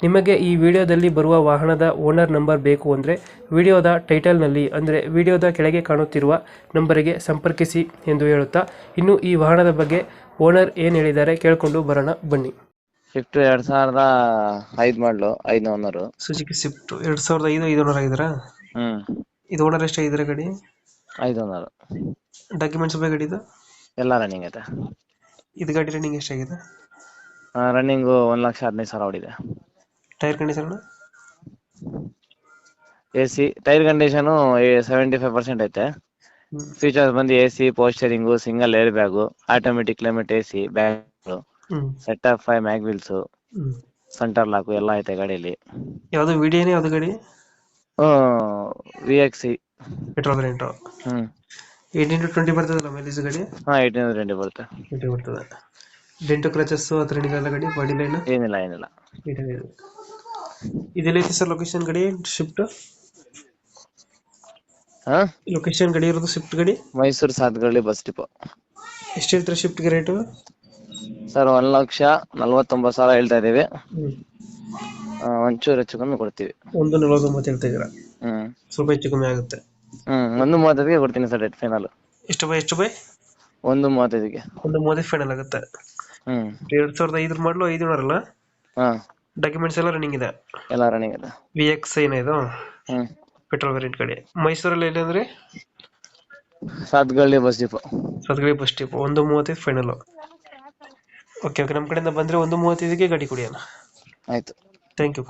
ನಿಮಗೆ ಈ ವಿಡಿಯೋದಲ್ಲಿ ಬರುವ ವಾಹನದ ಓನರ್ ನಂಬರ್ ಬೇಕು ಅಂದರೆ ವಿಡಿಯೋದ ಟೈಟಲ್ನಲ್ಲಿ ಅಂದರೆ ವಿಡಿಯೋದ ಕೆಳಗೆ ಕಾಣುತ್ತಿರುವ ನಂಬರಿಗೆ ಸಂಪರ್ಕಿಸಿ ಎಂದು ಹೇಳುತ್ತಾ ಇನ್ನು ಈ ವಾಹನದ ಬಗ್ಗೆ ಓನರ್ ಏನು ಹೇಳಿದ್ದಾರೆ ಕೇಳಿಕೊಂಡು ಬರೋಣ ಬನ್ನಿ. ಸ್ವಿಫ್ಟ್ ಎರಡು ಸಾವಿರದ ಐದು ಮಾಡಲು ಐದು ಓನರು ಸುಜುಕಿ ಸ್ವಿಫ್ಟ್ ಎರಡು ಸಾವಿರದ ಐದು ಐದು ಓನರ್ ಆಗಿದ್ದೀರಾ? ಹ್ಮ್. ಇದು ಓನರ್ ಎಷ್ಟಾಗಿದ್ದಾರೆ ಗಡಿ? ಐದು ಓನರು ಡಾಕ್ಯುಮೆಂಟ್ಸ್ ಬಗ್ಗೆ ಇದು? ಎಲ್ಲ ರನ್ನಿಂಗ್ ಐತೆ. ಇದು ಗಾಡಿ ರನ್ನಿಂಗ್ ಎಷ್ಟಾಗಿದೆ ರನ್ನಿಂಗು ಒಂದು ಲಕ್ಷ ಹದಿನೈದು ಸಾವಿರ ಹೊಡಿದೆ tyre condition A C tyre condition seventy five percent ಐತೆ. ಫೀಚರ್ಸ್ ಬಂದು A C power steering single air bag automatic climate A C bag set of five mag wheels ಹ್ಞೂ ಸೆಂಟರ್ ಲಾಕು ಎಲ್ಲ ಐತೆ ಗಾಡಿಯಲ್ಲಿ ಯಾವುದು ವಿಡಿಯೋನೇ ಯಾವುದು ಗಾಡಿ? ವಿ ಎಕ್ಸ್ ಪೆಟ್ರೋಲ್ ವೇರಿಯಂಟು ಹ್ಮ್. ಏಯ್ಟೀನ್ ಟು ಟ್ವೆಂಟಿ ಬರ್ತದಲ್ಲ ಮೈಲೇಜ್ ಗಾಡಿ? ಹಾಂ ಏಯ್ಟೀನ್ ಟ್ವೆಂಟಿ ಬರುತ್ತೆ. ಟ್ವೆಂಟಿ ಬರ್ತದೆ. ಡೆಂಟು ಕ್ರಚಸ್ಸು ಹತ್ರ ಏನಿಲ್ಲ ಗಾಡಿ ಬಾಡಿ ಲೈನ್ ಏನಿಲ್ಲ ಏನಿಲ್ಲ. ಇದೆಲ್ಲ ಐತಿ ಸರ್ ಲೊಕೇಶನ್ ಗಡಿ? ಶಿಫ್ಟ್ ಹಾ? ಲೊಕೇಶನ್ ಗಡಿ ಇರೋದು ಶಿಫ್ಟ್ ಗಡಿ? ಮೈಸೂರು ಸಾತ್ಗಳ್ಳಿ ಬಸ್ ಡಿಪೋ ಎಷ್ಟು ಶಿಫ್ಟ್ ಶಿಫ್ಟ್ಗೆ ರೇಟು ಸರ್ ಒಂದ್ ಲಕ್ಷ ನಲ್ವತ್ತೊಂಬತ್ತು ಸಾವಿರ ಹೇಳ್ತಾ ಇದೀವಿ ಆ, ಒಂಚೂರು ಹೆಚ್ಚು ಕಮ್ಮಿ ಕೊಡ್ತೀವಿ. ಒಂದು ನಲವತ್ತೊಂಬತ್ತು ಹೇಳ್ತಾ ಇದ್ದೀರಾ? ಹ್ಮ್. ಸ್ವಲ್ಪ ಹೆಚ್ಚು ಕಮ್ಮಿ ಆಗುತ್ತೆ. ಹ್ಮ್ ಒಂದು ಮೂವತ್ತೈದಿಗೆ ಕೊಡ್ತೀನಿ ಸರ್ ಡೆಟ್ ಫೈನಲ್ ಎಷ್ಟು ಬೈ ಎಷ್ಟು ಬೈ ಒಂದು ಮೂವತ್ತೈದಿಗೆ ಒಂದು ಮೂವತ್ತೈದು ಫೈನಲ್ ಆಗುತ್ತೆ. ಹ್ಮ್. ಎರಡ್ ಸಾವಿರದ ಐದರ ಮಾಡಲು ಐದು ಅಲ್ಲ ಹಾ. ಡಾಕ್ಯುಮೆಂಟ್ಸ್ ಎಲ್ಲ ರನ್ನಿಂಗ್ ಇದೆ. ಎಲ್ಲ ರನ್ನಿಂಗ್ ಇದೆ. ವಿ ಎಕ್ಸ್ ಏನ ಇದು? ಹ್ಮ್. ಪೆಟ್ರೋಲ್ ವೇರಿಯಂಟ್ ಕಡೆ ಮೈಸೂರಲ್ಲಿ ಎಲ್ಲಿ ಅಂದ್ರೆ? Sathagalli bus depot Sadagalli bus tip ಒಂದು ಮೂವತ್ತೈದು ಫೈನಲ್ ಓಕೆ ಓಕೆ ನಮ್ಮ ಕಡೆಯಿಂದ ಬಂದ್ರೆ ಒಂದು ಮೂವತ್ತೈದಕ್ಕೆ ಗಾಡಿ ಕುಡಿಯೋಣ. ಆಯ್ತು. Thank you